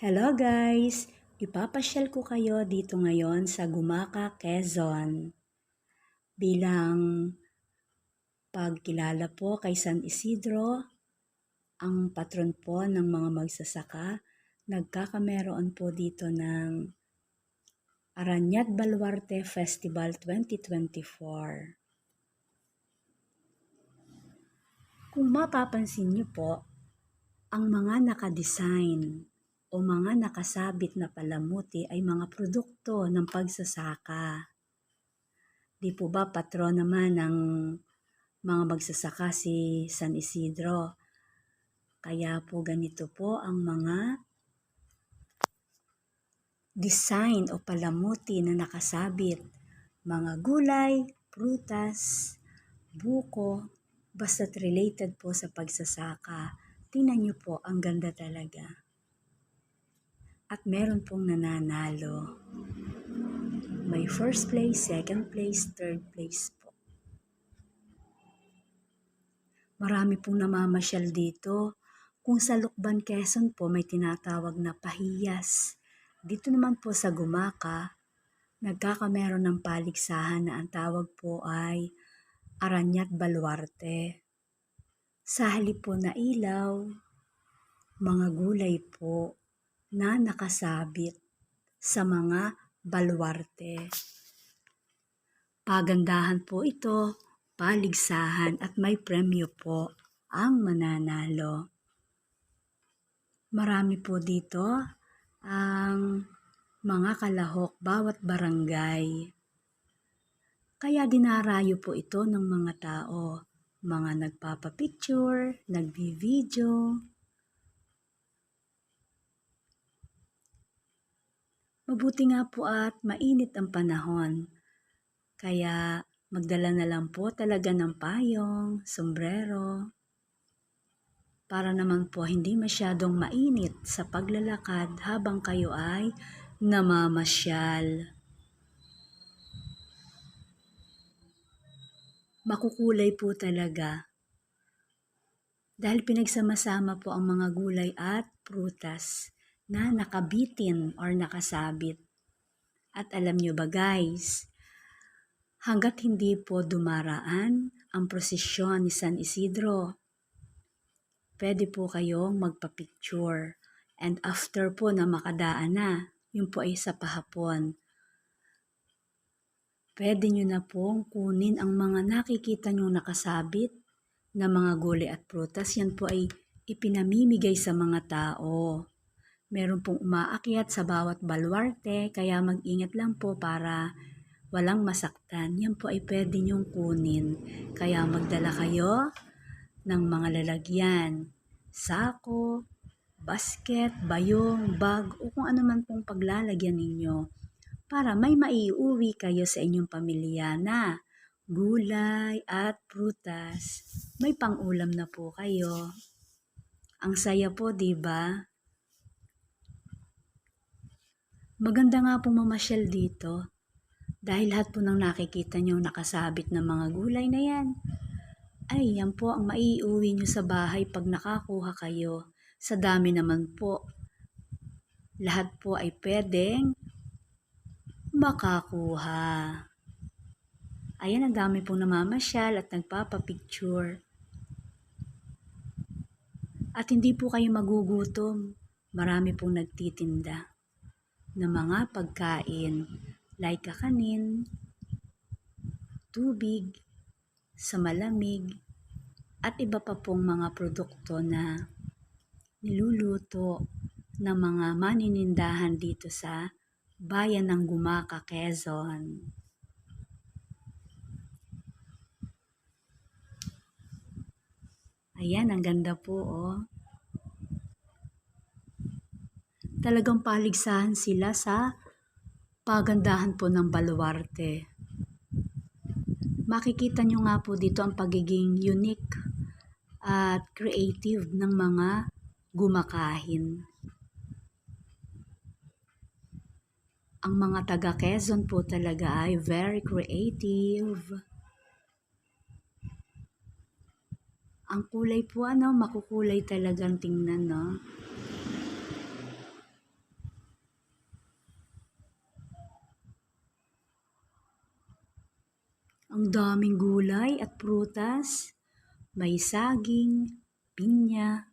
Hello guys! Ipapasyal ko kayo dito ngayon sa Gumaka, Quezon. Bilang pagkilala po kay San Isidro, ang patron po ng mga magsasaka, nagkakameroon po dito ng Aranyat Baluarte Festival 2024. Kung mapapansin niyo po, ang mga nakadesign o mga nakasabit na palamuti ay mga produkto ng pagsasaka. Di po ba patron naman ng mga magsasaka si San Isidro? Kaya po ganito po ang mga design o palamuti na nakasabit. Mga gulay, prutas, buko, basta't related po sa pagsasaka. Tingnan niyo po, ang ganda talaga at meron pong nananalo. May first place, second place, third place po. Marami pong namamasyal dito. Kung sa Lukban, Quezon po may tinatawag na pahiyas. Dito naman po sa Gumaka, nagkakameron ng paligsahan na ang tawag po ay Aranyat Baluarte. Sa halip po na ilaw, mga gulay po, na nakasabit sa mga baluarte. Pagandahan po ito, paligsahan at may premyo po ang mananalo. Marami po dito ang mga kalahok bawat barangay. Kaya dinarayo po ito ng mga tao, mga nagpapapicture, nagbi-video, Mabuti nga po at mainit ang panahon. Kaya magdala na lang po talaga ng payong, sombrero, para naman po hindi masyadong mainit sa paglalakad habang kayo ay namamasyal. Makukulay po talaga dahil pinagsama-sama po ang mga gulay at prutas na nakabitin or nakasabit. At alam nyo ba guys, hanggat hindi po dumaraan ang prosesyon ni San Isidro, pwede po kayong magpa-picture. And after po na makadaan na, yun po ay sa pahapon. Pwede nyo na pong kunin ang mga nakikita nyo nakasabit na mga gulay at prutas. Yan po ay ipinamimigay sa mga tao. Meron pong umaakyat sa bawat baluarte, kaya mag-ingat lang po para walang masaktan. Yan po ay pwede niyong kunin. Kaya magdala kayo ng mga lalagyan, sako, basket, bayong, bag, o kung ano man pong paglalagyan ninyo para may maiuwi kayo sa inyong pamilya na gulay at prutas. May pangulam na po kayo. Ang saya po, 'di ba? Maganda nga pong mamasyal dito dahil lahat po ng nakikita nyo nakasabit ng mga gulay na yan. Ay, yan po ang maiuwi nyo sa bahay pag nakakuha kayo. Sa dami naman po, lahat po ay pwedeng makakuha. Ayan, ang dami pong namamasyal at nagpapapicture. At hindi po kayo magugutom. Marami pong nagtitinda na mga pagkain like kakanin, tubig, sa malamig, at iba pa pong mga produkto na niluluto ng mga maninindahan dito sa bayan ng Gumaka, Quezon. Ayan, ang ganda po, oh talagang paligsahan sila sa pagandahan po ng baluarte. Makikita nyo nga po dito ang pagiging unique at creative ng mga gumakahin. Ang mga taga Quezon po talaga ay very creative. Ang kulay po ano, makukulay talagang tingnan no. Ang daming gulay at prutas. May saging, pinya,